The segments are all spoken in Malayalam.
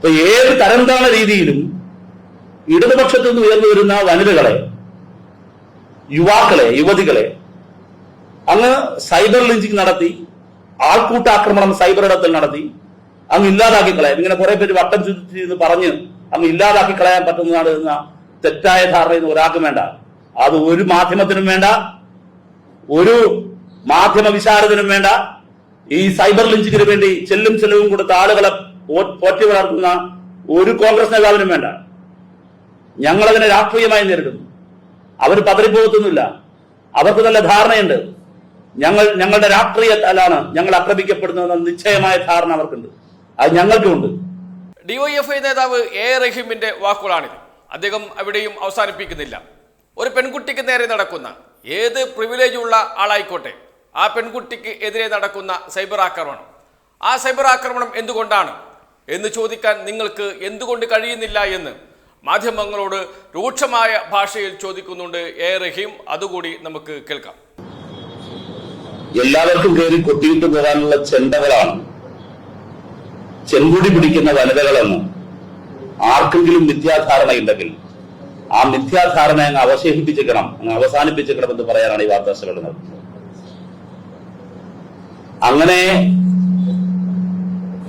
ഇപ്പൊ ഏത് തരംതാണ രീതിയിലും ഇടതുപക്ഷത്തു നിന്ന് ഉയർന്നു വരുന്ന വനിതകളെ യുവാക്കളെ യുവതികളെ അങ്ങ് സൈബർ ലിഞ്ചിങ് നടത്തി ആൾക്കൂട്ടാക്രമണം സൈബർ ഇടത്തിൽ നടത്തി അങ്ങ് ഇല്ലാതാക്കി കളയാം. ഇങ്ങനെ കുറെ പേര് വട്ടം ചുറ്റി എന്ന് പറഞ്ഞ് അങ്ങ് ഇല്ലാതാക്കി കളയാൻ പറ്റുന്നതാണ് എന്ന തെറ്റായ ധാരണയൊന്നും ഒരാൾക്കും വേണ്ട. അത് ഒരു മാധ്യമത്തിനും വേണ്ട. ഒരു മാധ്യമ വിശാരദനും വേണ്ട. ഈ സൈബർ ലിഞ്ചിങ്ങിന് വേണ്ടി ചെല്ലും ചെലവും കൊടുത്ത ആളുകളെ പോറ്റി വളർത്തുന്ന ഒരു കോൺഗ്രസ് നേതാവിനും വേണ്ട. ഞങ്ങളതിനെ രാഷ്ട്രീയമായി നേരിടുന്നു. അവർ പതറിപ്പോകത്തൊന്നുമില്ല. അവർക്ക് നല്ല ധാരണയുണ്ട്. ഞങ്ങൾ ഞങ്ങളുടെ രാഷ്ട്രീയത്താലാണ് ഞങ്ങൾ ആക്രമിക്കപ്പെടുന്നതെന്ന നിശ്ചയമായ ധാരണ അവർക്കുണ്ട്. അത് ഞങ്ങൾക്കുമുണ്ട് ഡിവൈഎഫ്ഐ നേതാവ് എ റഹീമിന്റെ വാക്കുകളാണിത്. അദ്ദേഹം അവിടെയും അവസാനിപ്പിക്കുന്നില്ല. ഒരു പെൺകുട്ടിക്ക് നേരെ നടക്കുന്ന ഏത് പ്രിവിലേജ് ഉള്ള ആളായിക്കോട്ടെ ആ പെൺകുട്ടിക്ക് എതിരെ നടക്കുന്ന സൈബർ ആക്രമണം. ആ സൈബർ ആക്രമണം എന്തുകൊണ്ടാണ്? എന്ന് ചോദിക്കാൻ നിങ്ങൾക്ക് എന്തുകൊണ്ട് കഴിയുന്നില്ല എന്ന് മാധ്യമങ്ങളോട് രൂക്ഷമായ ഭാഷയിൽ ചോദിക്കുന്നുണ്ട് എ റഹീം. അതുകൂടി നമുക്ക് കേൾക്കാം. എല്ലാവർക്കും കയറി കൊത്തിയിട്ട് പോകാനുള്ള ചെണ്ടകളാണ്. ചെങ്കുടി പിടിക്കുന്ന വനിതകളെന്ന് ആർക്കെങ്കിലും മിഥ്യാധാരണ ഉണ്ടെങ്കിൽ ആ മിഥ്യാധാരണ അങ്ങ് അവശേഷിപ്പിച്ചിരിക്കണം അങ്ങ് അവസാനിപ്പിച്ചിരിക്കണം എന്ന് പറയാനാണ് ഈ വാർത്താ ശ്രമം അങ്ങനെ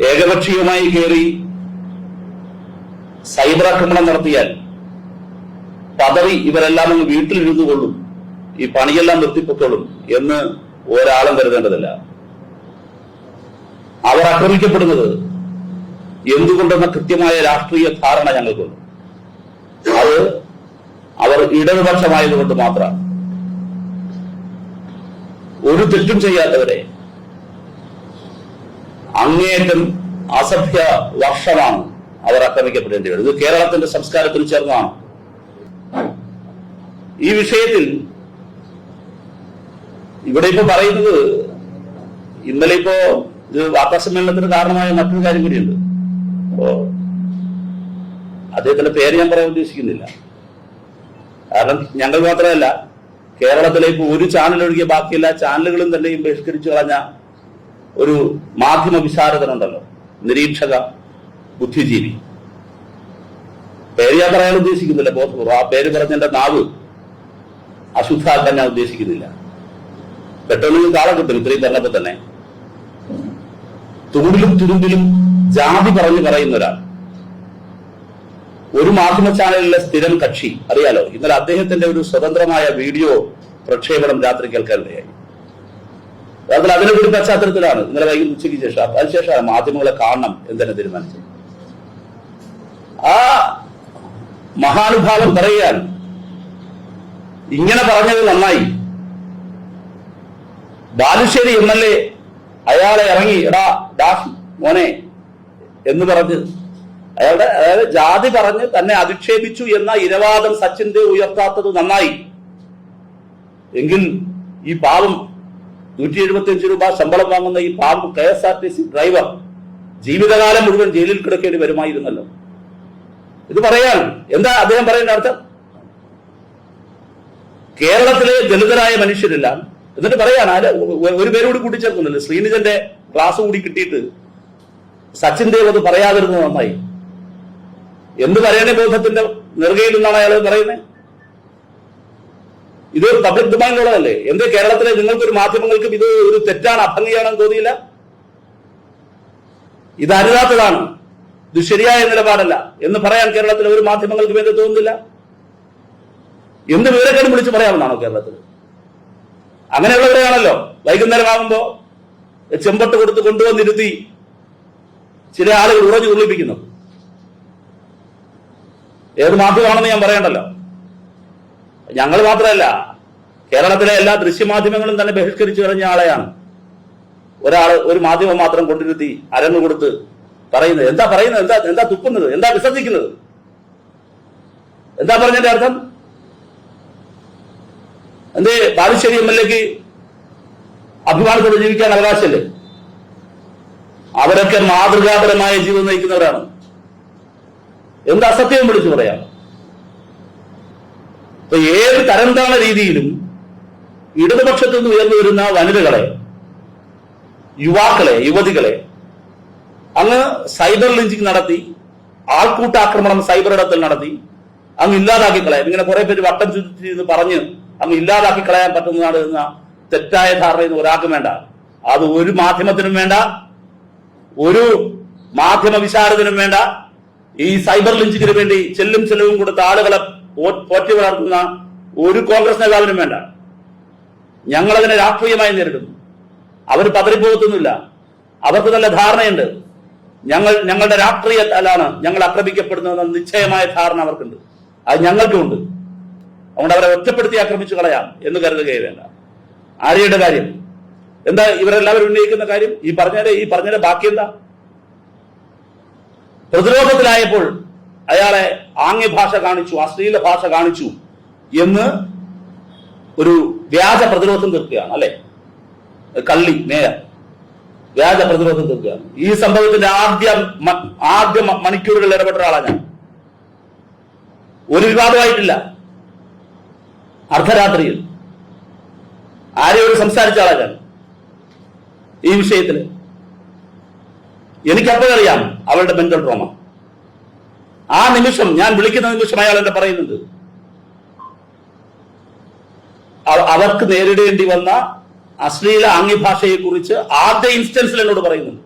ഏകപക്ഷീയമായി കയറി സൈബർ ആക്രമണം നടത്തിയാൽ പദവി ഇവരെല്ലാം അങ്ങ് വീട്ടിലിരുന്നു കൊള്ളും. ഈ പണിയെല്ലാം നിർത്തിപ്പൊക്കോളും എന്ന് ഒരാളും കരുതേണ്ടതില്ല. അവർ ആക്രമിക്കപ്പെടുന്നത് എന്തുകൊണ്ടെന്ന കൃത്യമായ രാഷ്ട്രീയ ധാരണ ഞങ്ങൾക്കുണ്ട്. അത് അവർ ഇടതുപക്ഷമായതുകൊണ്ട് മാത്രമാണ് ഒരു തെറ്റും ചെയ്യാത്തവരെ അങ്ങേയറ്റം അസഭ്യ വർഷമാണ് അവർ ആക്രമിക്കപ്പെടേണ്ടി വരുന്നത്. ഇത് കേരളത്തിന്റെ സംസ്കാരത്തിൽ ചേർന്നതാണ്. ഈ വിഷയത്തിൽ ഇവിടെ ഇപ്പൊ പറയുന്നത് ഇന്നലെ ഇപ്പോ ഇത് വാർത്താ സമ്മേളനത്തിന് കാരണമായ മറ്റൊരു കാര്യം കൂടിയുണ്ട്. അപ്പോ അദ്ദേഹത്തിന്റെ പേര് ഞാൻ പറയാൻ ഉദ്ദേശിക്കുന്നില്ല. കാരണം ഞങ്ങൾ മാത്രമല്ല കേരളത്തിലെ ഇപ്പൊ ഒരു ചാനൽ ഒഴികെ ബാക്കിയെല്ലാ ചാനലുകളും തന്നെയും ബഹിഷ്കരിച്ചു കളഞ്ഞ ഒരു മാധ്യമ വിശാരദനുണ്ടല്ലോ നിരീക്ഷക ബുദ്ധിജീവി. പേര് ഞാൻ പറയാൻ ഉദ്ദേശിക്കുന്നില്ല ബോധപൂർവം ആ പേര് പറഞ്ഞതിന്റെ നാവ് അശുദ്ധാക്കാൻ ഞാൻ ഉദ്ദേശിക്കുന്നില്ല. പെട്ടെന്ന് കാളം കിട്ടും ഇത്രയും പറഞ്ഞപ്പോ തന്നെ തുമ്പിലും തുരുമ്പിലും ജാതി പറഞ്ഞു പറയുന്ന ഒരാൾ. ഒരു മാധ്യമ ചാനലിലെ സ്ഥിരം കക്ഷി അറിയാലോ? ഇന്നലെ അദ്ദേഹത്തിന്റെ ഒരു സ്വതന്ത്രമായ വീഡിയോ പ്രക്ഷേപണം രാത്രി കേൾക്കാനിടയായി അതിൽ അതിന്റെ ഒരു പശ്ചാത്തലത്തിലാണ് ഇന്നലെ വൈകി ഉച്ചയ്ക്ക് ശേഷം. അതിനുശേഷമാണ് മാധ്യമങ്ങളെ കാണണം എന്തെന്നെ തീരുമാനിച്ചത്. ആ മഹാനുഭാവം പറയുകയാണ്. ഇങ്ങനെ പറഞ്ഞത് നന്നായി. ബാലുശ്ശേരി എം എൽ എ അയാളെ ഇറങ്ങി എടാ ഡാഫി മോനെ എന്ന് പറഞ്ഞ് അയാളുടെ അതായത് ജാതി പറഞ്ഞ് തന്നെ അധിക്ഷേപിച്ചു എന്ന ഇരവാദം സച്ചിന്റെ ഉയർത്താത്തത് നന്നായി. എങ്കിൽ ഈ പാവം നൂറ്റി എഴുപത്തിയഞ്ച് രൂപ ശമ്പളം വാങ്ങുന്ന ഈ പാവം K S R T C driver ജീവിതകാലം മുഴുവൻ ജയിലിൽ കിടക്കേണ്ടി വരുമായിരുന്നല്ലോ. ഇത് പറയാൻ എന്താ അദ്ദേഹം പറയേണ്ട അർത്ഥം? കേരളത്തിലെ ദളിതരായ മനുഷ്യരില്ല. എന്നിട്ട് പറയാണ് ആര് ഒരു പേരോട് കൂട്ടിച്ചേർക്കുന്നില്ല ശ്രീനിജന്റെ ക്ലാസ് കൂടി കിട്ടിയിട്ട് സച്ചിൻ ദേവ് അത് പറയാതിരുന്നത് നന്നായി. എന്ത് പറയണേ ബോധത്തിന്റെ നെറുകയിൽ നിന്നാണ് അയാൾ പറയുന്നത്? ഇത് പബ്ലിക് ഡിമാൻഡിലുള്ളതല്ലേ എന്തേ കേരളത്തിലെ നിങ്ങൾക്ക് ഒരു മാധ്യമങ്ങൾക്കും ഇത് ഒരു തെറ്റാണ് അഭംഗിയാണെന്ന് തോന്നിയില്ല? ഇത് അരുതാത്തതാണ്. ഇത് ശരിയായ നിലപാടല്ല. എന്ന് പറയാൻ കേരളത്തിലെ ഒരു മാധ്യമങ്ങൾക്കും എന്ത് തോന്നുന്നില്ല? എന്ത് വിവരക്കേടും വിളിച്ച് പറയാമെന്നാണോ കേരളത്തിൽ അങ്ങനെയുള്ളവരെയാണല്ലോ. വൈകുന്നേരം ആകുമ്പോ ചെമ്പട്ട് കൊടുത്ത് കൊണ്ടുവന്നിരുത്തി ചില ആളുകൾ ഉറഞ്ഞു തുള്ളിപ്പിക്കുന്നു. ഏത് മാധ്യമമാണെന്ന് ഞാൻ പറയണ്ടല്ലോ. ഞങ്ങൾ മാത്രമല്ല കേരളത്തിലെ എല്ലാ ദൃശ്യമാധ്യമങ്ങളും തന്നെ ബഹിഷ്കരിച്ചു കളഞ്ഞ ആളെയാണ്. ഒരാൾ ഒരു മാധ്യമം മാത്രം കൊണ്ടിരുത്തി അരങ്ങ് കൊടുത്ത് പറയുന്നത്. എന്താ പറയുന്നത്? എന്താ എന്താ തുപ്പുന്നത്? എന്താ വിസർജിക്കുന്നത് എന്താ പറഞ്ഞതിന്റെ അർത്ഥം? എന്തേ ബാലുശ്ശേരി എം എൽ എക്ക് അഭിമാനത്തോടെ ജീവിക്കാൻ അവകാശമല്ലേ? അവരൊക്കെ മാതൃകാപരമായ ജീവിതം നയിക്കുന്നവരാണ്. എന്ത് അസത്യവും വിളിച്ചു പറയാം. ഇപ്പൊ ഏത് തരംതാണ രീതിയിലും ഇടതുപക്ഷത്തു നിന്ന് ഉയർന്നു വരുന്ന വനിതകളെ യുവാക്കളെ യുവതികളെ അങ്ങ് സൈബർ ലിഞ്ചിങ് നടത്തി ആൾക്കൂട്ടാക്രമണം സൈബർ ഇടത്തിൽ നടത്തി അങ്ങ് ഇല്ലാതാക്കി കളയാം ഇങ്ങനെ കുറെ പേര് വട്ടം ചുറ്റി എന്ന് പറഞ്ഞ് അങ്ങ് ഇല്ലാതാക്കി കളയാൻ പറ്റുന്നതാണ് എന്ന തെറ്റായ ധാരണയൊന്നും ഒരാൾക്കും വേണ്ട. അത് ഒരു മാധ്യമത്തിനും വേണ്ട ഒരു മാധ്യമ വിശാരദനും വേണ്ട. ഈ സൈബർ ലിഞ്ചിങ്ങിന് വേണ്ടി ചെല്ലും ചെലവും കൊടുത്ത ആളുകളെ പോറ്റി വളർത്തുന്ന ഒരു കോൺഗ്രസ് നേതാവിനും വേണ്ട. ഞങ്ങളതിനെ രാഷ്ട്രീയമായി നേരിടുന്നു. അവർ പതറിപ്പോകത്തൊന്നുമില്ല. അവർക്ക് നല്ല ധാരണയുണ്ട്. ഞങ്ങൾ ഞങ്ങളുടെ രാഷ്ട്രീയത്തിലാണ് ഞങ്ങൾ ആക്രമിക്കപ്പെടുന്നതെന്ന നിശ്ചയമായ ധാരണ അവർക്കുണ്ട്. അത് ഞങ്ങൾക്കുമുണ്ട്. അതുകൊണ്ട് അവരെ ഒറ്റപ്പെടുത്തി ആക്രമിച്ചു കളയാം എന്ന് കരുതുകയേ വേണ്ട. ആര്യയുടെ കാര്യം. എന്താ ഇവരെല്ലാവരും ഉന്നയിക്കുന്ന കാര്യം? ഈ പറഞ്ഞതിന്റെ ഈ പറഞ്ഞതിന്റെ ബാക്കി എന്താ പ്രതിരോധത്തിലായപ്പോൾ അയാളെ ആംഗ്യ ഭാഷ കാണിച്ചു അശ്ലീല ഭാഷ കാണിച്ചു എന്ന് ഒരു വ്യാജ പ്രതിരോധം തീർക്കുകയാണ് അല്ലെ? കള്ളി മേയർ വ്യാജ പ്രതിരോധം തീർക്കുകയാണ്. ഈ സംഭവത്തിന്റെ ആദ്യ ആദ്യ മണിക്കൂറുകളിൽ ഇടപെട്ട ഒരാളാണ് ഞാൻ. ഒരു വിവാദമായിട്ടില്ല. അർദ്ധരാത്രിയിൽ. ആരെയോട് സംസാരിച്ച ആളാണ് ഞാൻ? ഈ വിഷയത്തിൽ എനിക്കപ്പോഴറിയാം അവളുടെ മെന്റൽ ട്രോമ ആ നിമിഷം ഞാൻ വിളിക്കുന്ന നിമിഷം അയാൾ എന്നെ പറയുന്നുണ്ട്. അവർക്ക് നേരിടേണ്ടി വന്ന അശ്ലീല ആംഗ്യഭാഷയെ കുറിച്ച് ആദ്യ ഇൻസ്റ്റൻസിൽ എന്നോട് പറയുന്നുണ്ട്.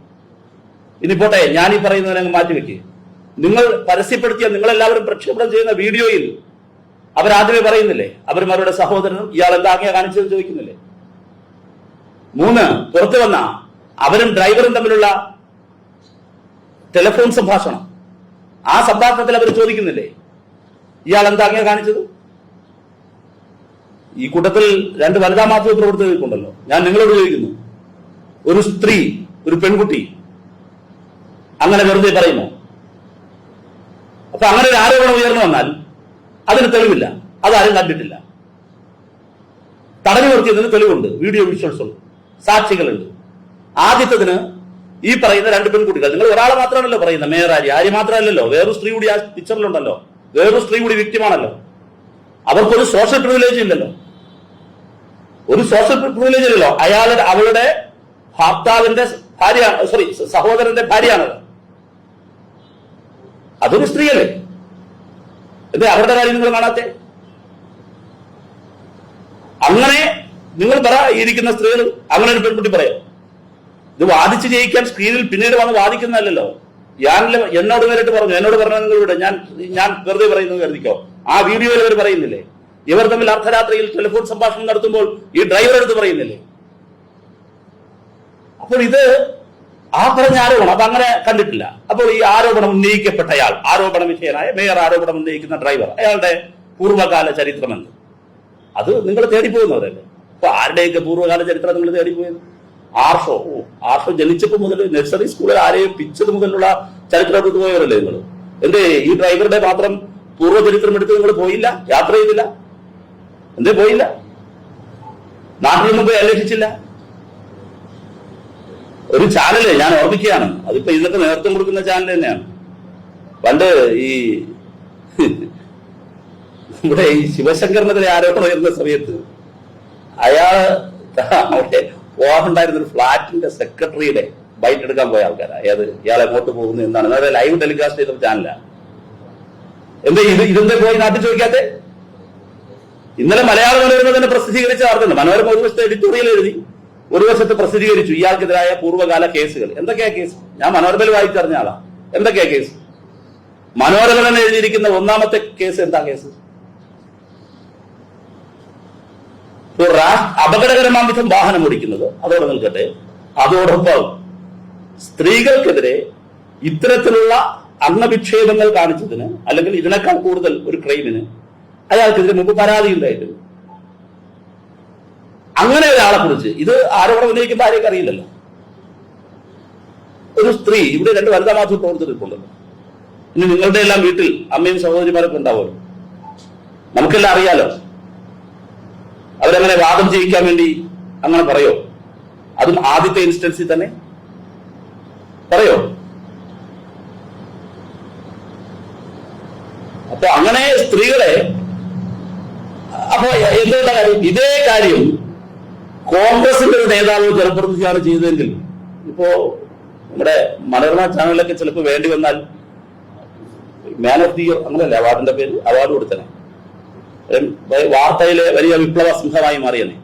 ഇനി പോട്ടെ ഞാൻ ഈ പറയുന്നതിനെ മാറ്റി മാറ്റിവെക്കുക നിങ്ങൾ പരസ്യപ്പെടുത്തിയ നിങ്ങളെല്ലാവരും പ്രക്ഷേപണം ചെയ്യുന്ന വീഡിയോയിൽ അവരാദ്യമേ പറയുന്നില്ലേ? അവരും അവരുടെ സഹോദരനും ഇയാൾ എന്താ ആംഗ്യ കാണിച്ചതെന്ന് ചോദിക്കുന്നില്ലേ? മൂന്ന് പുറത്തു വന്ന അവരും ഡ്രൈവറും തമ്മിലുള്ള ടെലിഫോൺ സംഭാഷണം. ആ സംഭാഷണത്തിൽ അവർ ചോദിക്കുന്നില്ലേ? ഇയാൾ എന്താ അങ്ങനെ കാണിച്ചത്? ഈ കൂട്ടത്തിൽ രണ്ട് വനിതാ മാധ്യമ പ്രവർത്തകർക്കുണ്ടല്ലോ ഞാൻ നിങ്ങളോട് ചോദിക്കുന്നു. ഒരു സ്ത്രീ ഒരു പെൺകുട്ടി അങ്ങനെ വെറുതെ പറയുമോ? അപ്പൊ അങ്ങനെ ഒരു ആരോപണം ഉയർന്നു വന്നാൽ അതിന് തെളിവില്ല. അതാരും കണ്ടിട്ടില്ല. തടഞ്ഞു നിർത്തിയതിന് തെളിവുണ്ട്. വീഡിയോ വിഷ്വൽസ് ഉണ്ട്. സാക്ഷികളുണ്ട്. ആദ്യത്തതിന് ഈ പറയുന്ന രണ്ട് പെൺകുട്ടികൾ. നിങ്ങൾ ഒരാളെ മാത്രമാണല്ലോ പറയുന്നത്. മേയറാരി. ആര്യ മാത്രമല്ലല്ലോ. വേറൊരു സ്ത്രീ കൂടി ആ പിക്ചറിലുണ്ടല്ലോ വേറൊരു സ്ത്രീ കൂടി വ്യക്തിമാണല്ലോ. അവർക്കൊരു സോഷ്യൽ പ്രിവിലേജ് ഇല്ലല്ലോ. ഒരു സോഷ്യൽ പ്രിവിലേജ് ഇല്ലല്ലോ. അയാളുടെ അവളുടെ ഭർത്താവിന്റെ ഭാര്യ സോറി സഹോദരന്റെ ഭാര്യയാണത് അതൊരു സ്ത്രീയല്ലേ? എന്തേ അവരുടെ കാര്യം നിങ്ങൾ കാണാത്തെ? അങ്ങനെ നിങ്ങൾ പറ ഇരിക്കുന്ന സ്ത്രീകൾ അങ്ങനെ ഒരു പെൺകുട്ടി പറയാം. ഇത് വാദിച്ച് ജയിക്കാൻ സ്ക്രീനിൽ പിന്നീട് വന്ന് വാദിക്കുന്നതല്ലല്ലോ. ഞാൻ എന്നോട് നേരിട്ട് പറഞ്ഞു എന്നോട് പറഞ്ഞതിലൂടെ ഞാൻ ഞാൻ വെറുതെ പറയുന്നത് കരുതിക്കോ? ആ വീഡിയോയിൽ അവർ പറയുന്നില്ലേ? ഇവർ തമ്മിൽ അർദ്ധരാത്രിയിൽ ടെലിഫോൺ സംഭാഷണം നടത്തുമ്പോൾ ഈ ഡ്രൈവർ എടുത്ത് പറയുന്നില്ലേ? അപ്പോൾ ഇത് ആ പറഞ്ഞ ആരോപണം അങ്ങനെ കണ്ടിട്ടില്ല. അപ്പോൾ ഈ ആരോപണം ഉന്നയിക്കപ്പെട്ടയാൾ ആരോപണ വിധേയനായ മേയർ ആരോപണം ഉന്നയിക്കുന്ന ഡ്രൈവർ അയാളുടെ പൂർവകാല ചരിത്രമെന്ന് അത് നിങ്ങൾ തേടിപ്പോകുന്നവരല്ലേ? അപ്പൊ ആരുടെയൊക്കെ പൂർവകാല ചരിത്രം നിങ്ങൾ തേടിപ്പോയത്? ആർഷോ ഓ ആർഷോ ജനിച്ചപ്പോൾ മുതൽ നഴ്സറി സ്കൂളിൽ ആരെയും പിച്ചത് മുതലുള്ള ചരിത്രം എടുത്ത് പോയവരല്ലേ നിങ്ങൾ എന്തേ ഈ ഡ്രൈവറുടെ മാത്രം പൂർവ ചരിത്രം എടുത്ത് നിങ്ങൾ പോയില്ല? യാത്ര ചെയ്തില്ല? എന്തേ പോയില്ല? നാട്ടിൽ നിന്ന് പോയി അന്വേഷിച്ചില്ല? ഒരു ചാനൽ ഞാൻ ഓർമ്മിക്കുകയാണ്. അതിപ്പോ ഇന്നത്തെ നേതൃത്വം കൊടുക്കുന്ന ചാനൽ തന്നെയാണ്. പണ്ട് ഈ നമ്മുടെ ഈ ശിവശങ്കറിനെതിരെ ആരോപണം ഉയർന്ന സമയത്ത് അയാൾ അവിടെ പോകാറുണ്ടായിരുന്ന ഒരു ഫ്ളാറ്റിന്റെ സെക്രട്ടറിയുടെ ബൈറ്റ് എടുക്കാൻ പോയ ആൾക്കാരാ. ഏത്? ഇയാൾ എങ്ങോട്ട് പോകുന്നു എന്നാണ്. അതായത് ലൈവ് ടെലികാസ്റ്റ് ചെയ്ത ചാനലാണ് എന്താ ഇത് ഇതെന്താ പോയി നാട്ടിൽ ചോദിക്കാത്തെ? ഇന്നലെ മലയാള മനോരമ തന്നെ പ്രസിദ്ധീകരിച്ച വാർത്തയുണ്ട് മനോരമ ഒരു വശത്തെ എഡിറ്റോറിയൽ എഴുതി ഒരു വശത്ത് പ്രസിദ്ധീകരിച്ചു. ഇയാൾക്കെതിരായ പൂർവകാല കേസുകൾ. എന്തൊക്കെയാ കേസ്? ഞാൻ മനോരമയിൽ വായിച്ചറിഞ്ഞ ആളാ. എന്തൊക്കെയാ കേസ്? മനോരമ തന്നെ എഴുതിയിരിക്കുന്ന ഒന്നാമത്തെ കേസ് എന്താ കേസ്? അപകടകരമാം വിധം വാഹനം ഓടിക്കുന്നത്. അതോടെ നിൽക്കട്ടെ അതോടൊപ്പം സ്ത്രീകൾക്കെതിരെ ഇത്തരത്തിലുള്ള അംഗവിക്ഷേപങ്ങൾ കാണിച്ചതിന് അല്ലെങ്കിൽ ഇതിനേക്കാൾ കൂടുതൽ ഒരു ക്രൈമിന് അയാൾക്കെതിരെ മുമ്പ് പരാതി ഉണ്ടായിട്ടുണ്ട് അങ്ങനെ ഒരാളെ കുറിച്ച് ഇത് ആരോപണം ഉന്നയിക്കുന്ന ആരെയൊക്കെ അറിയില്ലല്ലോ. ഒരു സ്ത്രീ ഇവിടെ രണ്ട് വനിതാ മാധ്യമ പ്രവർത്തകർക്കുണ്ടല്ലോ ഇനി നിങ്ങളുടെ എല്ലാം വീട്ടിൽ അമ്മയും സഹോദരിമാരൊക്കെ ഉണ്ടാവുമല്ലോ. നമുക്കെല്ലാം അറിയാലോ അവരങ്ങനെ വാദം ചെയ്യിക്കാൻ വേണ്ടി അങ്ങനെ പറയോ? അതും ആദ്യത്തെ ഇൻസ്റ്റൻസിൽ തന്നെ? പറയോ? അപ്പൊ അങ്ങനെ സ്ത്രീകളെ അപ്പൊ എന്തുകൊണ്ട കാര്യം? ഇതേ കാര്യം കോൺഗ്രസിന്റെ ഒരു നേതാവ് ജനപ്രതിനിധിയാണ് ചെയ്തതെങ്കിൽ ഇപ്പോ നമ്മുടെ മനോരമ ചാനലിലൊക്കെ ചിലപ്പോൾ വേണ്ടി വന്നാൽ മാൻ ഓഫ് ദി ഇയർ അവാർഡിന്റെ പേര്? അവാർഡ് കൊടുത്തനെ. വാർത്തയിലെ വലിയ വിപ്ലവ സിംഹമായി മാറിയനെ